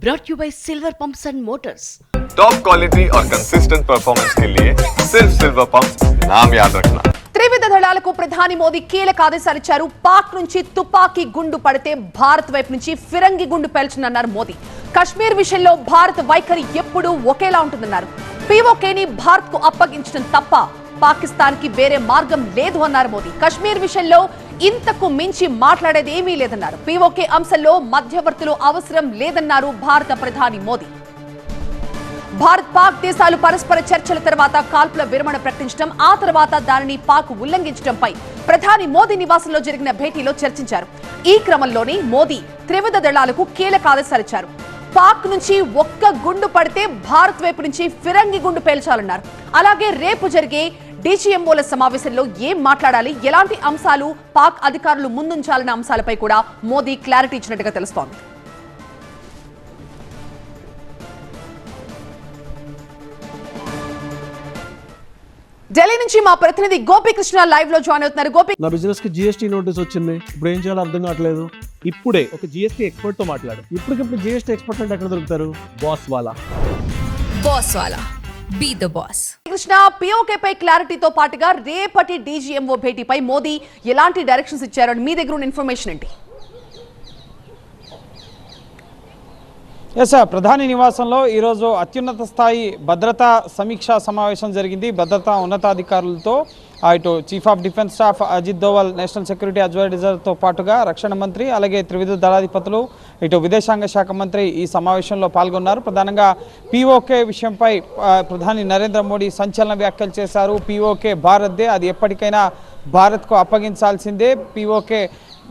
brought to you by Silver Pumps and Motors. Top quality और consistent performance के लिए सिर्फ सिल्वर पंप नाम याद रखना త్రివిధ దళాలకు ప్రధాని మోదీ కీలక ఆదేశాలు ఇచ్చారు పాక్ నుంచి తుపాకీ గుండు పడితే భారత్ వైపు నుంచి ఫిరంగి గుండు పేల్చనున్నారు మోదీ కశ్మీర్ విషయంలో భారత్ వైఖరి ఎప్పుడూ ఒకేలా ఉంటుందన్నారు పీఓకేని భారత్ కు అప్పగించడం తప్ప పాకిస్తాన్ కి వేరే మార్గం లేదు అన్నారు మోదీ కశ్మీర్ విషయంలో ఇంతకు మించి మాట్లాడేది ఏమీ లేదన్నారు. పీఓకే అంశంలో మధ్యవర్తులు అవసరం లేదన్నారు భారత ప్రధాని మోదీ. భారత్ పాక్ దేశాలు పరస్పర చర్చల తర్వాత కాల్పుల విరమణ ప్రకటించడం ఆ తర్వాత దానిని పాక్ ఉల్లంఘించడంపై ప్రధాని మోదీ నివాసంలో జరిగిన భేటీలో చర్చించారు. ఈ క్రమంలోనే మోదీ త్రివిధ దళాలకు కీలక ఆదేశాలిచ్చారు పాక్ నుంచి ఒక్క గుండు పడితే భారత్ వైపు నుంచి ఫిరంగి గుండు పేల్చాలన్నారు. అలాగే రేపు జరిగే డీజీఎంఓల సమావేశంలో ఏం మాట్లాడాలి? ఎలాంటి అంశాలు పాక్ అధికారులు ముందుంచాలన్న అంశాలపై కూడా మోదీ క్లారిటీ ఇచ్చినట్టుగా తెలుస్తోంది. ఢిల్లీ నుంచి మా ప్రతినిధి గోపీకృష్ణ లైవ్లో జాయిన్ అవుతున్నారు. గోపి నా బిజినెస్కి జిఎస్టీ నోటీస్ వచ్చింది. ఇప్పుడు ఏం చేయాలో అర్థం కావట్లేదు. ఇప్పుడే ఒక జిఎస్టీ ఎక్స్పర్ట్తో మాట్లాడు. ఇప్పటికిప్పుడు జిఎస్టీ ఎక్స్పర్ట్ అంటే ఎక్కడ దొరుకుతారు? బాస్ వాలా. Boss Wala. Be the boss. Krishna POK పై క్లారిటీతో పాటుగా రేపటి డీజీఎంఓ భేటీపై మోదీ ఎలాంటి డైరెక్షన్స్ ఇచ్చారో మీ దగ్గర ఉన్న ఇన్ఫర్మేషన్ ఏంటి? ఎస్ సార్ ప్రధాని నివాసంలో ఈరోజు అత్యున్నత స్థాయి భద్రతా సమీక్షా సమావేశం జరిగింది. భద్రతా ఉన్నతాధికారులతో ఇటు chief of defence staff Ajit Doval national security అడ్వైజర్తో పాటుగా రక్షణ మంత్రి అలాగే త్రివిధ దళాధిపతులు ఇటు విదేశాంగ శాఖ మంత్రి ఈ సమావేశంలో పాల్గొన్నారు. ప్రధానంగా పీఓకే విషయంపై ప్రధాని నరేంద్ర మోడీ సంచలన వ్యాఖ్యలు చేశారు. పీఓకే భారత్దే అది ఎప్పటికైనా భారత్కు అప్పగించాల్సిందే. పీఓకే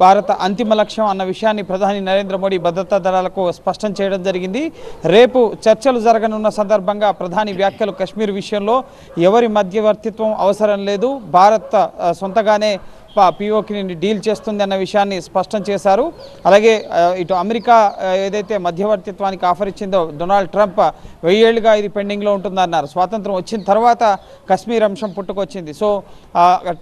భారత అంతిమ లక్ష్యం అన్న విషయాన్ని ప్రధాని నరేంద్ర మోడీ భద్రతా దళాలకు స్పష్టం చేయడం జరిగింది. రేపు చర్చలు జరగనున్న సందర్భంగా ప్రధాని వ్యాఖ్యలు కశ్మీర్ విషయంలో ఎవరి మధ్యవర్తిత్వం అవసరం లేదు. భారత్ సొంతగానే పిఓకిని డీల్ చేస్తుంది అన్న విషయాన్ని స్పష్టం చేశారు. అలాగే ఇటు అమెరికా ఏదైతే మధ్యవర్తిత్వానికి ఆఫర్ ఇచ్చిందో డొనాల్డ్ ట్రంప్ వెయ్యేళ్ళుగా ఇది పెండింగ్లో ఉంటుందన్నారు. స్వాతంత్రం వచ్చిన తర్వాత కశ్మీర్ అంశం పుట్టుకొచ్చింది. సో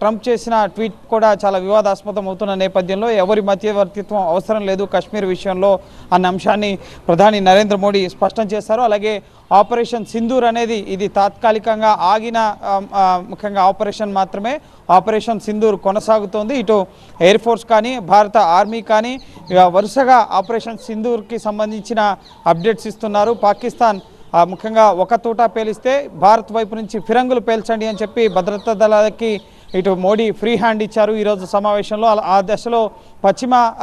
ట్రంప్ చేసిన ట్వీట్ కూడా చాలా వివాదాస్పదం అవుతున్న నేపథ్యంలో ఎవరి మధ్యవర్తిత్వం అవసరం లేదు కశ్మీర్ విషయంలో అన్న అంశాన్ని ప్రధాని నరేంద్ర మోడీ స్పష్టం చేశారు. అలాగే ఆపరేషన్ సింధూర్ అనేది ఇది తాత్కాలికంగా ఆగిన ముఖ్యంగా ఆపరేషన్ మాత్రమే. ఆపరేషన్ సింధూర్ కొనసాగుతోంది. ఇటు ఎయిర్ ఫోర్స్ కానీ భారత ఆర్మీ కానీ ఇక వరుసగా ఆపరేషన్ సింధూర్కి సంబంధించిన అప్డేట్స్ ఇస్తున్నారు. పాకిస్తాన్ ముఖ్యంగా ఒక తూటా పేలిస్తే భారత్ వైపు నుంచి ఫిరంగులు పేల్చండి అని చెప్పి భద్రతా దళాలకి ఇటు మోడీ ఫ్రీ హ్యాండ్ ఇచ్చారు ఈరోజు సమావేశంలో. అలా- ఆ దశలో పశ్చిమ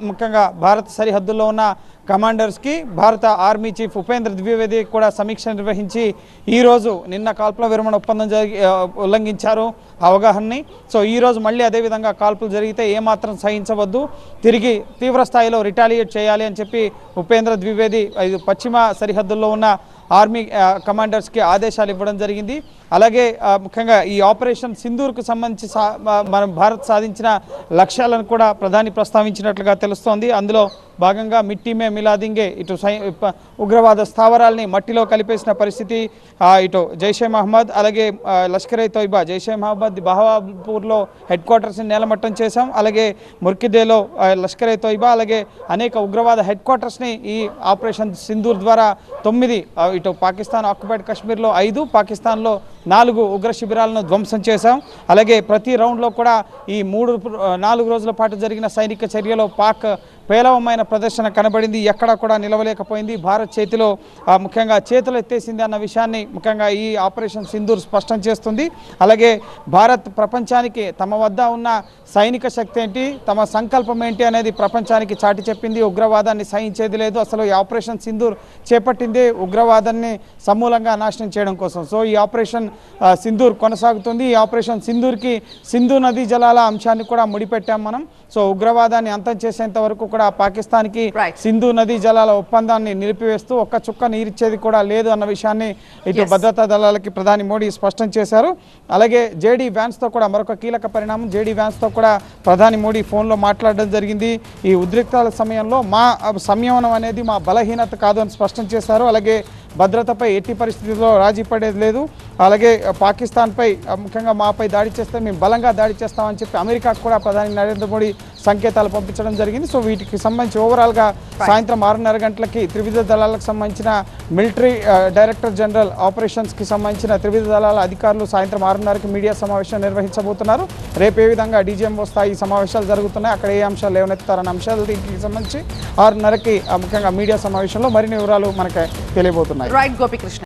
ముఖ్యంగా భారత సరిహద్దుల్లో ఉన్న కమాండర్స్కి భారత ఆర్మీ చీఫ్ ఉపేంద్ర ద్వివేది కూడా సమీక్ష నిర్వహించి ఈరోజు నిన్న కాల్పుల విరమణ ఒప్పందం జరిగి ఉల్లంఘించారు అవగాహనని. సో ఈరోజు మళ్ళీ అదేవిధంగా కాల్పులు జరిగితే ఏమాత్రం సహించవద్దు. తిరిగి తీవ్ర స్థాయిలో రిటాలియేట్ చేయాలి అని చెప్పి ఉపేంద్ర ద్వివేది పశ్చిమ సరిహద్దుల్లో ఉన్న ఆర్మీ కమాండర్స్కి ఆదేశాలు ఇవ్వడం జరిగింది. అలాగే ముఖ్యంగా ఈ ఆపరేషన్ సింధూర్కు సంబంధించి సా మనం భారత్ సాధించిన లక్ష్యాలను కూడా ప్రధాని ప్రస్తావించినట్లుగా తెలుస్తోంది. అందులో భాగంగా మిట్టిమే మిలాదింగే ఇటు సై ఉగ్రవాద స్థావరాల్ని మట్టిలో కలిపేసిన పరిస్థితి ఇటు జైషే మహమ్మద్ అలాగే ఆ, లష్కర్ ఏ తోయిబా జైషే మహమ్మద్ బహవాపూర్లో హెడ్ క్వార్టర్స్ని నేలమట్టం చేశాం. అలాగే ముర్కిదేలో ఆ, లష్కర్ ఏ తోయిబా అలాగే అనేక ఉగ్రవాద హెడ్ క్వార్టర్స్ని ఈ ఆపరేషన్ సింధూర్ ద్వారా తొమ్మిది ఇటు పాకిస్తాన్ ఆక్యుపైడ్ కాశ్మీర్లో ఐదు పాకిస్తాన్లో నాలుగు ఉగ్ర శిబిరాలను ధ్వంసం చేశాం. అలాగే ప్రతి రౌండ్లో కూడా ఈ మూడు నాలుగు రోజుల పాటు జరిగిన సైనిక చర్యలో పాక్ పేలవమైన ప్రదర్శన కనబడింది. ఎక్కడా కూడా నిలవలేకపోయింది. భారత్ చేతిలో ముఖ్యంగా చేతులు ఎత్తేసింది అన్న విషయాన్ని ముఖ్యంగా ఈ ఆపరేషన్ సింధూర్ స్పష్టం చేస్తుంది. అలాగే భారత్ ప్రపంచానికి తమ వద్ద ఉన్న సైనిక శక్తి ఏంటి తమ సంకల్పం ఏంటి అనేది ప్రపంచానికి చాటి చెప్పింది. ఉగ్రవాదాన్ని సహించేది లేదు. అసలు ఈ ఆపరేషన్ సింధూర్ చేపట్టింది ఉగ్రవాదాన్ని సమూలంగా నాశనం చేయడం కోసం. సో ఈ ఆపరేషన్ సింధూర్ కొనసాగుతుంది. ఈ ఆపరేషన్ సింధూర్కి సింధు నదీ జలాల అంశాన్ని కూడా ముడిపెట్టాం మనం. సో ఉగ్రవాదాన్ని అంతం చేసేంత వరకు కూడా పాకిస్తాన్కి. సింధు నదీ జలాల ఒప్పందాన్ని నిలిపివేస్తూ ఒక్క చుక్క నీరిచ్చేది కూడా లేదు అన్న విషయాన్ని ఇటు. భద్రతా దళాలకి ప్రధాని మోడీ స్పష్టం చేశారు. అలాగే జేడీ వ్యాన్స్తో కూడా మరొక కీలక పరిణామం జేడీ వ్యాన్స్తో కూడా ప్రధాని మోడీ ఫోన్లో మాట్లాడడం జరిగింది. ఈ ఉద్రిక్తాల సమయంలో మా సంయమనం అనేది మా బలహీనత కాదు అని స్పష్టం చేశారు. అలాగే భద్రతపై ఎట్టి పరిస్థితుల్లో రాజీ పడేది లేదు. అలాగే పాకిస్తాన్పై ముఖ్యంగా మాపై దాడి చేస్తే మేము బలంగా దాడి చేస్తామని చెప్పి అమెరికాకు కూడా ప్రధాని నరేంద్ర మోడీ సంకేతాలు పంపించడం జరిగింది. సో వీటికి సంబంధించి ఓవరాల్గా సాయంత్రం ఆరున్నర గంటలకి త్రివిధ దళాలకు సంబంధించిన మిలిటరీ డైరెక్టర్ జనరల్ ఆపరేషన్స్కి సంబంధించిన త్రివిధ దళాల అధికారులు సాయంత్రం ఆరున్నరకి మీడియా సమావేశం నిర్వహించబోతున్నారు. రేపు ఏ విధంగా డీజీఎంఓ స్థాయి సమావేశాలు జరుగుతున్నాయి అక్కడ ఏ అంశాలు లేవనెత్తారన్న అంశాలు దీనికి సంబంధించి ఆరున్నరకి ముఖ్యంగా మీడియా సమావేశంలో మరిన్ని వివరాలు మనకి తెలియబోతున్నాయి. రైట్ గోపికృష్ణ.